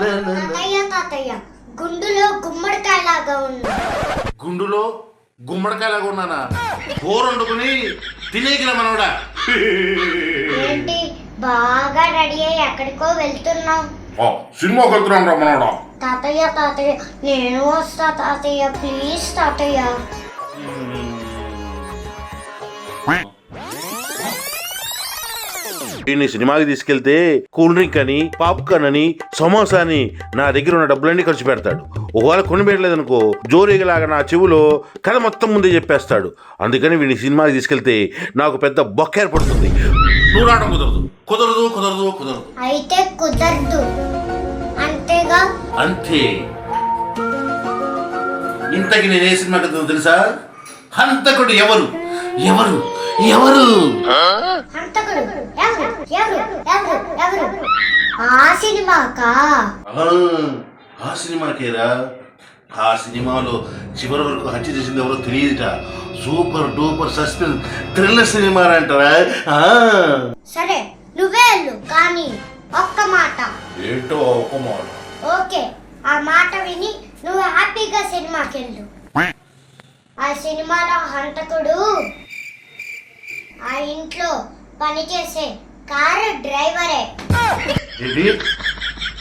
తాతయ్య తాతయ్య గుండులో గుమ్మడికాయలాగా ఉన్నా. గుండులో గుమ్మడికాయలాగా ఉన్నానా? కూర వండుకుని తినేగిన మనవడా. ఏంటి బాగా రెడీ అయ్యి ఎక్కడికో వెళ్తున్నావు. ఓ, సినిమాకి వెళ్తున్నాం రా మనవడా. తాతయ్య తాతయ్య నేను వస్తా తాతయ్య ప్లీజ్ తాతయ్య. వీడిని సినిమాకి తీసుకెళ్తే కూల్ డ్రింక్ అని పాప్కార్న్ అని సమోసా అని నా దగ్గర ఉన్న డబ్బులన్నీ ఖర్చు పెడతాడు. ఒకవేళ కొని పెట్టలేదనుకో జోరీగలాగా నా చెవులో కథ మొత్తం ముందే చెప్పేస్తాడు. అందుకని వీడిని సినిమాకి తీసుకెళ్తే నాకు పెద్ద బొక్క ఏర్పడుతుంది నువ్వు రావడం కుదరదు. కుదరదు కుదరదు కుదరదు. అయితే కుదరదు. అంతేగా? అంతే. ఇంతకి నేనే సినిమాకి వెళ్తానో తెలుసా? హంతకుడు ఎవరు? ఎవరు? ఎవరు? హంతకుడు. ఎవరు? ఎవరు? ఎవరు? ఎవరు? ఆ సినిమాకా ఆ, సినిమాకేరా ఆ సినిమాలో చివరి వరకు హత్య చేసింది ఎవరో తెలియదుట. Super duper suspense thriller cinema అంటారా. సరే నువ్వే వెళ్ళు కానీ ఒక్క మాట. ఏంటో ఒక మాట? ఓకే ఆ మాట విని నువ్వు హ్యాపీగా సినిమాకి వెళ్ళు. ఆ సినిమాలో హంతకుడు ఆ ఇంట్లో పనిచేసే కారు డ్రైవరే. ఏంటి?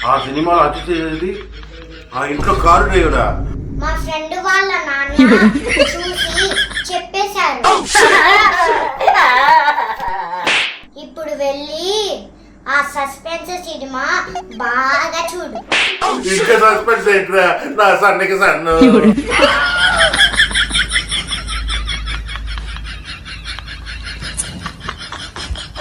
ఆ సినిమాలో హత్య చేసేది ఆ ఇంట్లో కారు డ్రైవరా? మా ఫ్రెండ్ వాళ్ళ నాన్న చూసి చెప్పేశారు. ఇప్పుడు వెళ్ళి ఆ సస్పెన్స్ సినిమా బాగా చూడు. ఇంకా సస్పెన్స్ ఏంట్రా? నా సన్నకి సన్ను.